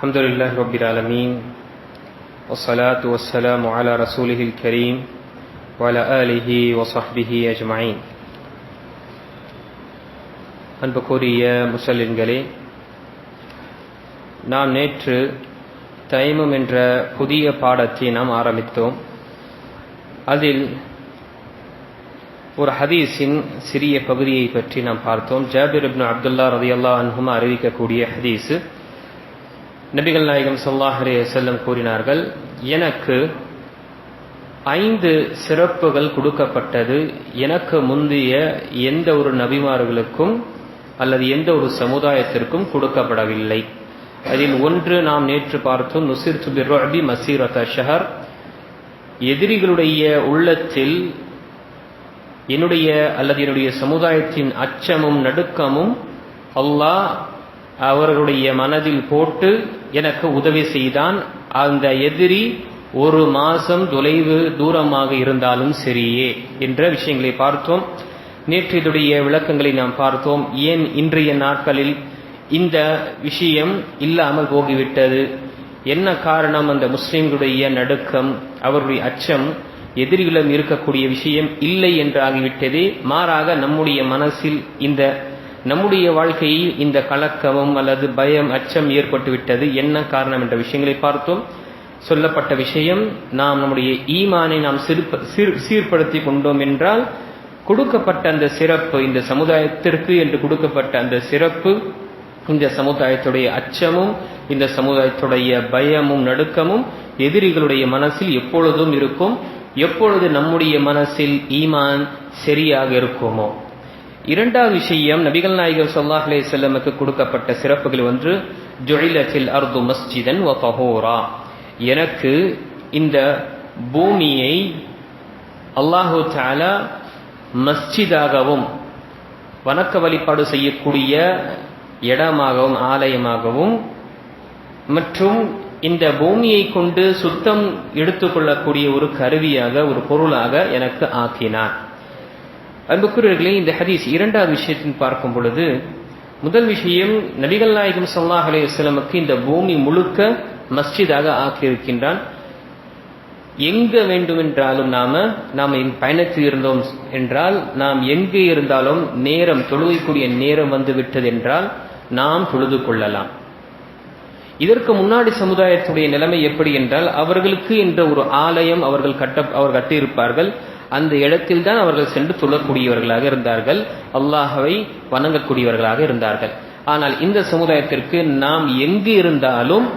الحمد لله رب العالمين والصلاة والسلام على رسوله الكريم وعلى آله وصحبه أجمعين அன்புக்குரிய முசல்லின்களே நாம் நேற்று தைமம் என்ற புதிய பாடத்தை நாம் ஆரம்பித்தோம் அதில் ஒரு ஹதீஸின் சிறிய பகுதியை பற்றி நாம் பார்த்தோம் ஜாபிர் இப்னு அப்துல்லா ரதியல்லா அன்ஹுமா அறிவிக்கக்கூடிய ஹதீஸ் நபிகள் நாயகம் சொல்லாஹ் அலே செல்லம் கூறினார்கள் எனக்கு ஐந்து சிறப்புகள் கொடுக்கப்பட்டது. எனக்கு முந்தைய எந்த ஒரு நபிமார்களுக்கும் அல்லது எந்த ஒரு சமுதாயத்திற்கும் கொடுக்கப்படவில்லை. அதில் ஒன்று நாம் நேற்று பார்த்தோம் நுசிர் துபிர்ரபி மசீரத ஷஹர் எதிரிகளுடைய உள்ளத்தில் என்னுடைய அல்லது என்னுடைய சமுதாயத்தின் அச்சமும் நடுக்கமும் அல்லாஹ் அவர்களுடைய மனதில் போட்டு எனக்கு உதவி செய்தான். அந்த எதிரி ஒரு மாசம் தொலைவு தூரமாக இருந்தாலும் சரியே என்ற விஷயங்களை பார்த்தோம். நேற்று இதனுடைய விளக்கங்களை நாம் பார்த்தோம். ஏன் இன்றைய நாட்களில் இந்த விஷயம் இல்லாமல் போகிவிட்டது? என்ன காரணம்? அந்த முஸ்லிம்களுடைய நடுக்கம் அவருடைய அச்சம் எதிரிகளும் இருக்கக்கூடிய விஷயம் இல்லை என்று ஆகிவிட்டது. மாறாக நம்முடைய மனசில் இந்த நம்முடைய வாழ்க்கையில் இந்த கலக்கமும் அல்லது பயம் அச்சம் ஏற்பட்டு விட்டது என்ன காரணம் என்ற விஷயங்களை பார்த்தோம். சொல்லப்பட்ட விஷயம் நாம் நம்முடைய ஈமானை நாம் சீர்படுத்தி கொண்டோம் என்றால் கொடுக்கப்பட்ட அந்த சிறப்பு இந்த சமுதாயத்திற்கு என்று கொடுக்கப்பட்ட அந்த சிறப்பு இந்த சமுதாயத்துடைய அச்சமும் இந்த சமுதாயத்துடைய பயமும் நடுக்கமும் எதிரிகளுடைய மனசில் எப்பொழுதும் இருக்கும். எப்பொழுது நம்முடைய மனசில் ஈமான் சரியாக இருக்குமோ? இரண்டாவது விஷயம் நபிகள் நாயகர் சொல்லாஹ் அலே செல்லமுக்கு கொடுக்கப்பட்ட சிறப்புகள் ஒன்று ஜொழிலத்தில் அர்து மஸ்ஜிதன் ஒ பஹோரா எனக்கு இந்த பூமியை அல்லாஹு தாலா மஸ்ஜிதாகவும் வணக்க வழிபாடு செய்யக்கூடிய இடமாகவும் ஆலயமாகவும் மற்றும் இந்த பூமியை கொண்டு சுத்தம் எடுத்துக்கொள்ளக்கூடிய ஒரு கருவியாக ஒரு பொருளாக எனக்கு ஆக்கினார். அன்புக்குரியர்களே இந்த ஹதீஸ் இரண்டாவது விஷயத்தின் பார்க்கும் பொழுது முதல் விஷயம் நபிகள் நாயகம் சல்லாஹ் அலே வஸ்லமுக்கு இந்த பூமி முழுக்க மஸ்ஜிதாக ஆக்கியிருக்கின்றான். எங்க வேண்டுமென்றாலும் நாம நாம் பயணத்தில் இருந்தோம் என்றால் நாம் எங்கே இருந்தாலும் நேரம் தொழுகைக்கூடிய நேரம் வந்து விட்டது என்றால் நாம் தொழுது கொள்ளலாம். இதற்கு முன்னாடி சமுதாயத்துடைய நிலைமை எப்படி என்றால் அவர்களுக்கு என்ற ஒரு ஆலயம் அவர்கள் கட்ட அவர் கட்டியிருப்பார்கள். அந்த இடத்தில் தான் அவர்கள் சென்று தொழக்கூடியவர்களாக இருந்தார்கள். அல்லாஹவை வணங்கக்கூடியவர்களாக இருந்தார்கள். ஆனால் இந்த சமுதாயத்திற்கு நாம் எங்கு இருந்தாலும்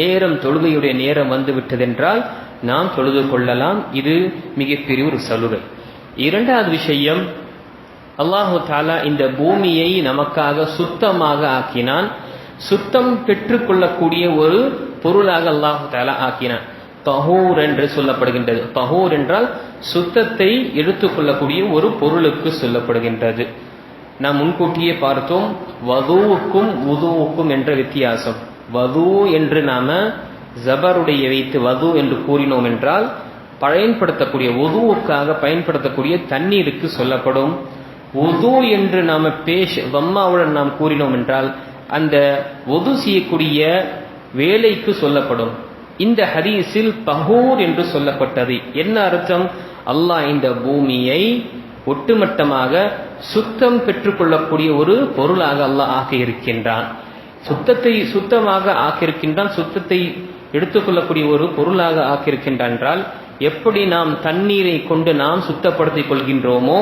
நேரம் தொழுகையுடைய நேரம் வந்து விட்டதென்றால் நாம் தொழுது கொள்ளலாம். இது மிகப்பெரிய ஒரு சலுகை. இரண்டாவது விஷயம் அல்லாஹு தாலா இந்த பூமியை நமக்காக சுத்தமாக ஆக்கினான். சுத்தம் பெற்றுக்கொள்ளக்கூடிய ஒரு பொருளாக அல்லாஹு தாலா ஆக்கினான். தஹூர் என்று சொல்லப்படுகின்றது. தஹூர் என்றால் சுத்தத்தை எடுத்துக்கொள்ளக்கூடிய ஒரு பொருளுக்கு சொல்லப்படுகின்றது. நாம் முன்கூட்டியே பார்த்தோம் வதுவுக்கும் உதுவுக்கும் என்ற வித்தியாசம். வது என்று நாம ஜபருடைய வைத்து வது என்று கூறினோம் என்றால் பயன்படுத்தக்கூடிய உதுவுக்காக பயன்படுத்தக்கூடிய தண்ணீருக்கு சொல்லப்படும். உது என்று நாம பேஷ் வம்மாவுடன் நாம் கூறினோம் என்றால் அந்த ஒது செய்யக்கூடிய வேலைக்கு சொல்லப்படும். இந்த ஹதீஸில் பகூர் என்று சொல்லப்பட்டது. என்ன அர்த்தம்? அல்லாஹ் இந்த பூமியை ஒட்டுமொத்தமாக சுத்தம் பெற்றுக்கொள்ளக்கூடிய ஒரு பொருளாக அல்லாஹ் ஆக்கியிருக்கின்றான். சுத்தத்தை சுத்தமாக ஆக்கியிருக்கின்றான் சுத்தத்தை எடுத்துக்கொள்ளக்கூடிய ஒரு பொருளாக ஆக்கியிருக்கின்றான் என்றால் எப்படி நாம் தண்ணீரை கொண்டு நாம் சுத்தப்படுத்திக் கொள்கின்றோமோ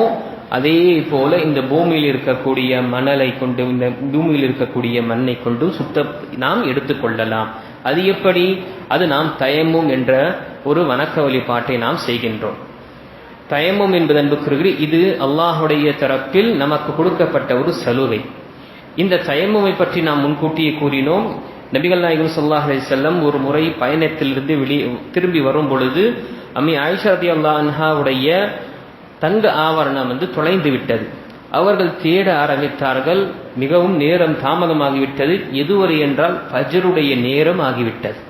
அதே போல இந்த பூமியில் இருக்கக்கூடிய மணலை கொண்டு இந்த பூமியில் இருக்கக்கூடிய மண்ணை கொண்டு சுத்த நாம் எடுத்துக்கொள்ளலாம் அது எப்படி? அது நாம் தயமும் என்ற ஒரு வணக்க வழிபாட்டை நாம் செய்கின்றோம். தயமும் என்பது அன்புக்குரிய இது அல்லாஹுடைய தரப்பில் நமக்கு கொடுக்கப்பட்ட ஒரு சலுகை. இந்த தயமுமை பற்றி நாம் முன்கூட்டியே கூறினோம். நபிகள் நாயகம் சொல்லாஹ் செல்லம் ஒரு முறை பயணத்திலிருந்து வெளியே திரும்பி வரும் பொழுது அம்மி ஆயிஷாதி அல்லா அன்ஹாவுடைய தங்க ஆவரணம் வந்து தொலைந்து விட்டது. அவர்கள் தேட ஆரம்பித்தார்கள். மிகவும் நேரம் தாமதமாகிவிட்டது. எதுவரை என்றால் ஃபஜருடைய நேரம் ஆகிவிட்டது.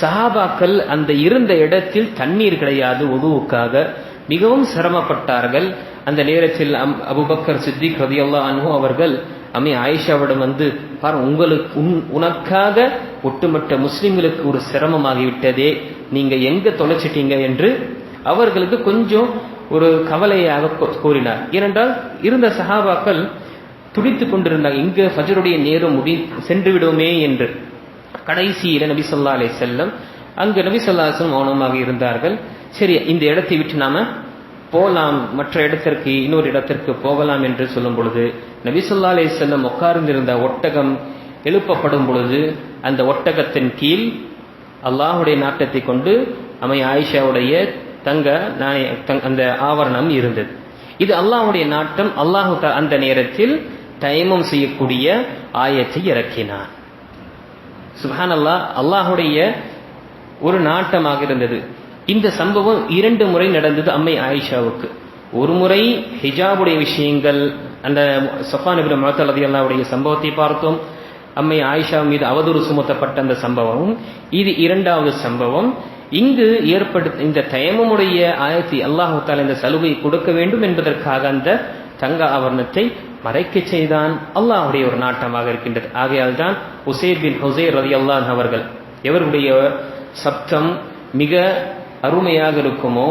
சஹாபாக்கள் அந்த இருந்த இடத்தில் தண்ணீர் கிடையாது உதுவுக்காக. மிகவும் சிரமப்பட்டார்கள். அந்த நேரத்தில் அம் அபுபக்கர் சித்திக் ரதியல்லா அன்ஹு அவர்கள் அம்மை ஆயிஷாவிடம் வந்து பார் உங்களுக்கு உன் உனக்காக ஒட்டுமொத்த முஸ்லிம்களுக்கு ஒரு சிரமமாகிவிட்டதே. நீங்க எங்க தொலைச்சிட்டீங்க? என்று அவர்களுக்கு கொஞ்சம் ஒரு கவலையாக கூறினார். ஏனென்றால் இருந்த சஹாபாக்கள் துடித்து கொண்டிருந்தாங்க. இங்கு ஃபஜருடைய நேரம் முடி சென்று விடுமே என்று. கடைசியில் நபி சொல்லா அலே செல்லம் அங்கு நபி சொல்லாசம் மௌனமாக இருந்தார்கள். சரி இந்த இடத்தை விட்டு நாம போகலாம். மற்ற இடத்திற்கு இன்னொரு இடத்திற்கு போகலாம் என்று சொல்லும் பொழுது நபி சொல்லா செல்லம் உட்கார்ந்திருந்த ஒட்டகம் எழுப்பப்படும் பொழுது அந்த ஒட்டகத்தின் கீழ் அல்லாஹுடைய நாட்டத்தை கொண்டு அமை ஆயிஷாவுடைய தங்க நாணய தங்- அந்த ஆவரணம் இருந்தது. இது அல்லாஹுடைய நாட்டம். அல்லாஹு அந்த நேரத்தில் தயமம் செய்யக்கூடிய ஆயத்தை இறக்கினார் சுப்ஹானல்லாஹ் அல்லாஹுடைய ஒரு நாட்டமாக இருந்தது. இந்த சம்பவம் இரண்டு முறை நடந்தது அம்மை ஆயிஷாவுக்கு. ஒரு முறை ஹிஜாபுடைய விஷயங்கள் அந்த சஃபான் இப்னு அல்லாவுடைய சம்பவத்தை பார்த்தோம். அம்மை ஆயிஷா மீது அவதூறு சுமத்தப்பட்ட அந்த சம்பவம். இது இரண்டாவது சம்பவம். இங்கு ஏற்படுத்த இந்த தயமமுடைய ஆயத்தி அல்லாஹு தாலா இந்த சலுகை கொடுக்க வேண்டும் என்பதற்காக அந்த தங்க ஆவரணத்தை மறைக்கச் செய்தான். அல்லாஹுடைய ஒரு நாட்டமாக இருக்கின்றது. ஆகையால் தான் உசேர் பின் ஹுசைர் ரதி அல்லாஹ் அவர்கள் எவருடைய சப்தம் மிக அருமையாக இருக்குமோ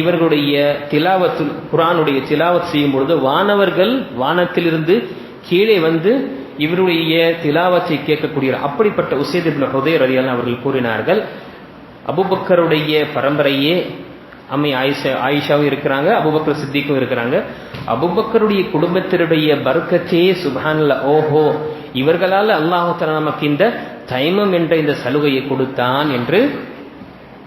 இவர்களுடைய திலாவத்து குரானுடைய திலாவத் செய்யும் பொழுது வானவர்கள் வானத்திலிருந்து கீழே வந்து இவருடைய திலாவத்தை கேட்கக்கூடிய அப்படிப்பட்ட உசேத் இப்னு ஹுதைர் ரலியல்லாஹு அவர்கள் கூறினார்கள் அபுபக்கருடைய பரம்பரையே அம்மை ஆயிஷா ஆயிஷாவும் இருக்கிறாங்க அபுபக்கர் சித்திக்கும் இருக்கிறாங்க. அபுபக்கருடைய குடும்பத்தினுடைய பர்க்கத்தே சுபான்ல ஓஹோ இவர்களால் அல்லாஹு நமக்கு இந்த தைமம் என்ற இந்த சலுகையை கொடுத்தான் என்று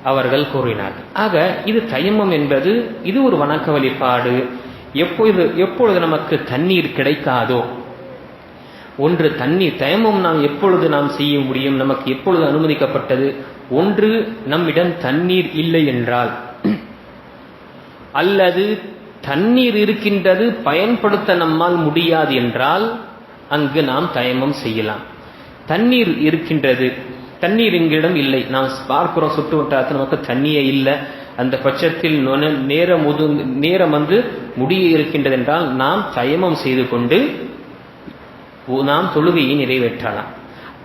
அவர்கள் கூறினார்கள். ஆக இது தைமம் என்பது இது ஒரு வணக்க வழிபாடு. எப்பொழுது எப்பொழுது நமக்கு தண்ணீர் கிடைக்காதோ ஒன்று தண்ணீர் தயமம் நாம் எப்பொழுது நாம் செய்ய முடியும் நமக்கு எப்பொழுது அனுமதிக்கப்பட்டது? ஒன்று நம்மிடம் தண்ணீர் இல்லை என்றால். அல்லது தண்ணீர் இருக்கின்றது பயன்படுத்த நம்மால் முடியாது என்றால் அங்கு நாம் தயமம் செய்யலாம். தண்ணீர் இருக்கின்றது. தண்ணீர் எங்களிடம் இல்லை. நாம் பார்க்கிறோம் சுட்டு வட்டாரத்தில் நமக்கு தண்ணியே இல்லை. அந்த பட்சத்தில் நேரம் முது நேரம் வந்து முடிய இருக்கின்றது என்றால் நாம் தயமம் செய்து கொண்டு நாம் தொழுகையை நிறைவேற்றலாம்.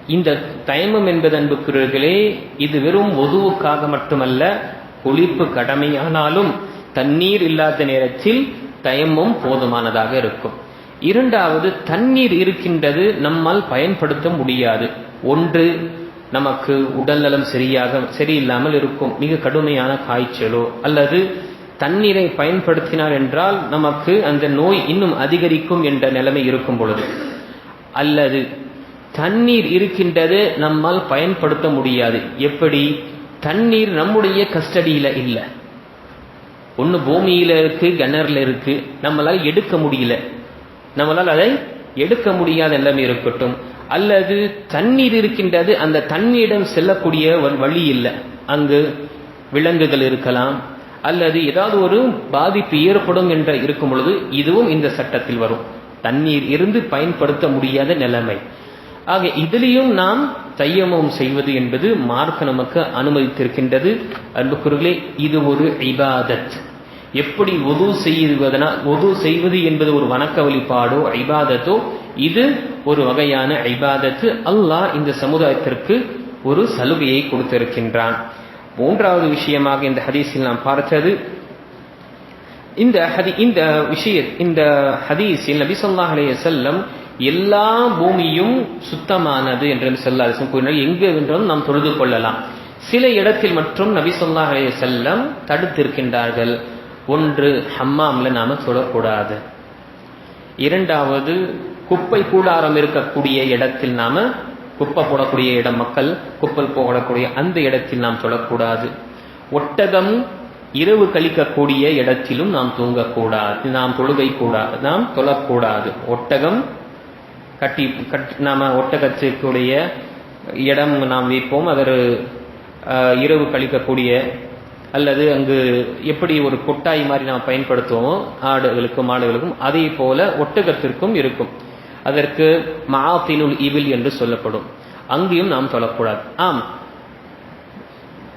இந்த தயமம் என்பது அன்புக்குரியர்களே இது வெறும் ஒதுவுக்காக மட்டுமல்ல ஒழிப்பு கடமையானாலும் தண்ணீர் இல்லாத நேரத்தில் தயமும் போதுமானதாக இருக்கும். இரண்டாவது தண்ணீர் இருக்கின்றது நம்மால் பயன்படுத்த முடியாது. ஒன்று நமக்கு உடல்நலம் சரியாக சரியில்லாமல் இருக்கும். மிக கடுமையான காய்ச்சலோ அல்லது தண்ணீரை பயன்படுத்தினார் என்றால் நமக்கு அந்த நோய் இன்னும் அதிகரிக்கும் என்ற நிலைமை இருக்கும் பொழுது. அல்லது தண்ணீர் இருக்கின்றது நம்மால் பயன்படுத்த முடியாது. எப்படி? தண்ணீர் நம்முடைய கஸ்டடியில இல்லை. ஒன்று பூமியில் இருக்கு கிணறுல இருக்கு. நம்மளால் எடுக்க முடியல. நம்மளால் அதை எடுக்க முடியாத நிலைமை இருக்கட்டும். அல்லது தண்ணீர் இருக்கின்றது அந்த தண்ணீரிடம் செல்லக்கூடிய ஒரு வழி இல்லை. அங்கு விலங்குகள் இருக்கலாம். அல்லது ஏதாவது ஒரு பாதிப்பு ஏற்படும் என்ற இருக்கும் பொழுது இதுவும் இந்த சட்டத்தில் வரும். தண்ணீர் இருந்து பயன்படுத்த முடியாத நிலைமை. ஆக இதிலையும் நாம் தையமம் செய்வது என்பது மார்க்க நமக்கு அனுமதித்திருக்கின்றது. அன்புக்குறர்களே இது ஒரு இபாதத். எப்படி ஒது செய்வதனா ஒது செய்வது என்பது ஒரு வணக்க வழிபாடோ ஐபாதத்தோ இது ஒரு வகையான ஐபாதத்து அல்லாஹ் இந்த சமுதாயத்திற்கு ஒரு சலுகையை கொடுத்திருக்கின்றான். மூன்றாவது விஷயமாக இந்த ஹதீஸில் நாம் பார்த்தது இந்த ஹதி இந்த விஷய இந்த ஹதீஸில் நபி ஸல்லல்லாஹு அலைய செல்லம் எல்லா பூமியும் சுத்தமானது என்று நபி கூறினார் எங்கு என்றும் நாம் தொழுது கொள்ளலாம். சில இடத்தில் மற்றும் நபி சொல்லா அலைய செல்லம் தடுத்திருக்கின்றார்கள். ஒன்று ஹம்மாம்ல நாம தொழக்கூடாது. இரண்டாவது குப்பை கூடாரம் இருக்கக்கூடிய இடத்தில் நாம குப்பை போடக்கூடிய இடம் மக்கள் குப்பல் போடக்கூடிய அந்த இடத்தில் நாம் தொழக்கூடாது. ஒட்டகம் இரவு கழிக்கக்கூடிய இடத்திலும் நாம் தூங்கக்கூடாது நாம் தொழுகை கூடாது நாம் தொழக்கூடாது. ஒட்டகம் கட்டி கட் நாம் ஒட்டகத்துக்குடைய இடம் நாம் வைப்போம். அதர் இரவு கழிக்கக்கூடிய அல்லது அங்கு எப்படி ஒரு கொட்டாய் மாதிரி நாம் பயன்படுத்துவோம் ஆடுகளுக்கும் மாடுகளுக்கும் அதே போல ஒட்டகத்திற்கும் இருக்கும். அதற்கு மாத்தினுல் இவில் என்று சொல்லப்படும். அங்கேயும் நாம் சொல்லக்கூடாது. ஆம்.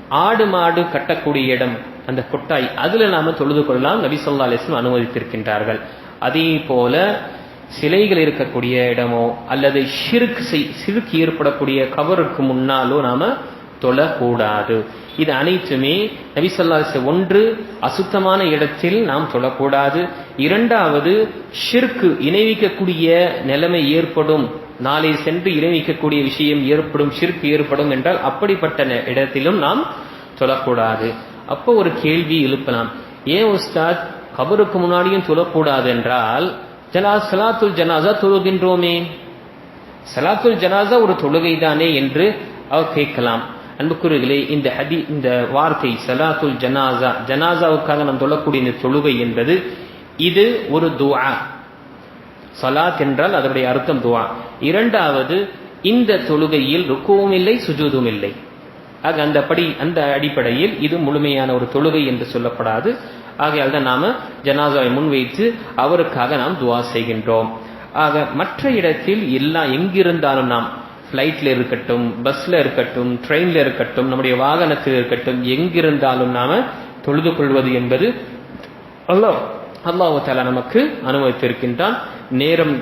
ஆடு மாடு கட்டக்கூடிய இடம் அந்த கொட்டாய் அதுல நாம தொழுது கொள்ளலாம். நபி சொல்லா அலிஸ்லம் அனுமதித்திருக்கின்றார்கள். அதே போல சிலைகள் இருக்கக்கூடிய இடமோ அல்லது ஷிர்க் செய் சிறுக்கு ஏற்படக்கூடிய கவருக்கு முன்னாலோ நாம தொழக்கூடாது. இது அனைத்துமே நபிசல்லாச ஒன்று அசுத்தமான இடத்தில் நாம் தொழக்கூடாது. இரண்டாவது ஷிர்க்கு இணைவிக்கக்கூடிய நிலைமை ஏற்படும். நாளை சென்று இணைவிக்கக்கூடிய விஷயம் ஏற்படும் ஷிர்க் ஏற்படும் என்றால் அப்படிப்பட்ட இடத்திலும் நாம் தொழக்கூடாது. அப்போ ஒரு கேள்வி எழுப்பலாம். ஏன் உஸ்தாத் கபருக்கு முன்னாடியும் தொழக்கூடாது என்றால் ஜனா சலாத்துல் ஜனாசா தொழுகின்றோமே. சலாத்துல் ஜனாசா ஒரு தொழுகை தானே என்று அவர் கேட்கலாம். அன்புக்குரியர்களே இந்த ஹதி இந்த வார்த்தை சலாத்துல் ஜனாசா ஜனாசாவுக்காக நாம் தொழக்கூடிய இந்த தொழுகை என்பது இது ஒரு துவா சலாத் என்றால் அதனுடைய அர்த்தம் துவா இரண்டாவது இந்த தொழுகையில் ருக்குவும் இல்லை சுஜூதும் இல்லை. ஆக அந்த படி அந்த அடிப்படையில் இது முழுமையான ஒரு தொழுகை என்று சொல்லப்படாது. ஆகையால் தான் நாம ஜனாசாவை முன்வைத்து அவருக்காக நாம் துவா செய்கின்றோம். ஆக மற்ற இடத்தில் எல்லா எங்கிருந்தாலும் நாம் ஃப்ளைட்டில் இருக்கட்டும் பஸ்ல இருக்கட்டும் ட்ரெயின்ல இருக்கட்டும் நம்முடைய வாகனத்தில் இருக்கட்டும் எங்கிருந்தாலும் நாம தொழுது கொள்வது என்பது அல்லோ அல்லாஹு தாலா நமக்கு அனுமதித்திருக்கின்றான். நேரம்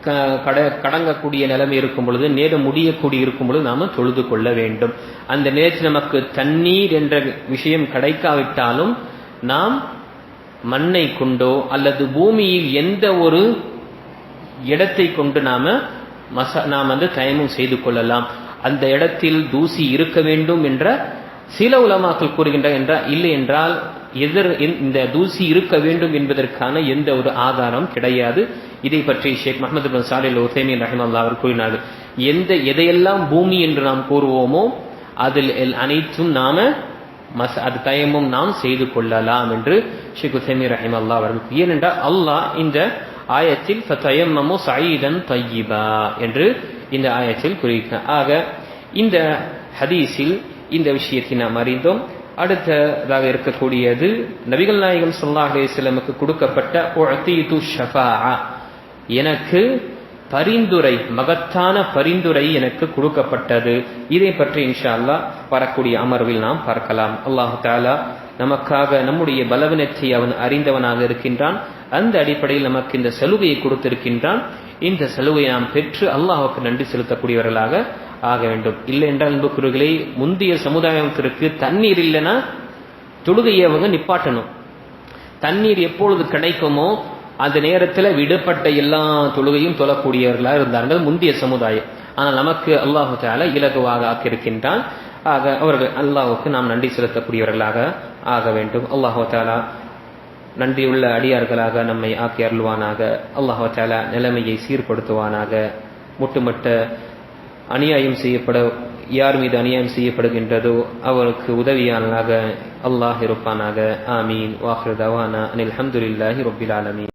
க- கட கடங்கக்கூடிய நிலைமை இருக்கும் பொழுது நேரம் முடியக்கூடிய இருக்கும் பொழுது நாம தொழுது கொள்ள வேண்டும். அந்த நேரத்தில் நமக்கு தண்ணீர் என்ற விஷயம் கிடைக்காவிட்டாலும் நாம் மண்ணை கொண்டோ அல்லது பூமியில் எந்த ஒரு இடத்தை கொண்டு நாம மசா நாம் வந்து தயமும் செய்து கொள்ளலாம். அந்த இடத்தில் தூசி இருக்க வேண்டும் என்ற சில உலமாக்கள் கூறுகின்ற என்ற இல்லை என்றால் எதிர் இந்த தூசி இருக்க வேண்டும் என்பதற்கான எந்த ஒரு ஆதாரம் கிடையாது. இதை பற்றி ஷேக் முகமது பின் சாலில் உசைமின் ரஹிமல்லா அவர் கூறினார்கள். எந்த எதையெல்லாம் பூமி என்று நாம் கூறுவோமோ அதில் எல்- அனைத்தும் நாம மஸ் அது தயமும் நாம் செய்து கொள்ளலாம் என்று ஷேக் ஹுசைமி ரஹிம் அல்லா அவர்கள் ஏனென்றால் அல்லாஹ் இந்த ஆயத்தில் ஃபதயம்மமு சயீதன் தையிபா என்று இந்த ஆயத்தில் குறிக்கிறார் ஆக இந்த ஹதீஸில் இந்த விஷயத்தை நாம் அறிந்தோம். அடுத்ததாக இருக்கக்கூடியது நபிகள் நாயகம் ஸல்லல்லாஹு அலிஸ்லமுக்கு கொடுக்கப்பட்ட எனக்கு பரிந்துரை மகத்தான பரிந்துரை எனக்கு கொடுக்கப்பட்டது. இதை பற்றி இன்ஷா அல்லாஹ் வரக்கூடிய அமர்வில் நாம் பார்க்கலாம். அல்லாஹு தாலா நமக்காக நம்முடைய பலவீனத்தை அவன் அறிந்தவனாக இருக்கின்றான். அந்த அடிப்படையில் நமக்கு இந்த சலுகையை கொடுத்திருக்கின்றான். இந்த சலுகையை நாம் பெற்று அல்லாஹுக்கு நன்றி செலுத்தக்கூடியவர்களாக ஆக வேண்டும். இல்லை என்றால் அன்புக்குறிகளே முந்தைய சமுதாயத்திற்கு தண்ணீர் இல்லைன்னா தொழுகையை அவங்க நிப்பாட்டணும். தண்ணீர் எப்பொழுது கிடைக்குமோ அந்த நேரத்தில் விடுபட்ட எல்லா தொழுகையும் தொழக்கூடியவர்களாக இருந்தார்கள் முந்தைய சமுதாயம். ஆனால் நமக்கு அல்லாஹு தால இலகுவாக ஆக்கியிருக்கின்றான். ஆக அவர்கள் அல்லாஹுக்கு நாம் நன்றி செலுத்தக்கூடியவர்களாக ஆக வேண்டும். அல்லாஹு தாலா நன்றியுள்ள அடியார்களாக நம்மை ஆக்கி அருள்வானாக. அல்லாஹு தாலா நிலைமையை சீர்படுத்துவானாக. முட்டுமட்ட அநியாயம் செய்யப்பட யார் மீது அநியாயம் செய்யப்படுகின்றதோ அவருக்கு உதவியானாக அல்லாஹ் இருப்பானாக. ஆமீன். வாஹிர் தவானா. அனில் அஹமதுல்லாஹி ரொபில் ஆலமீன்.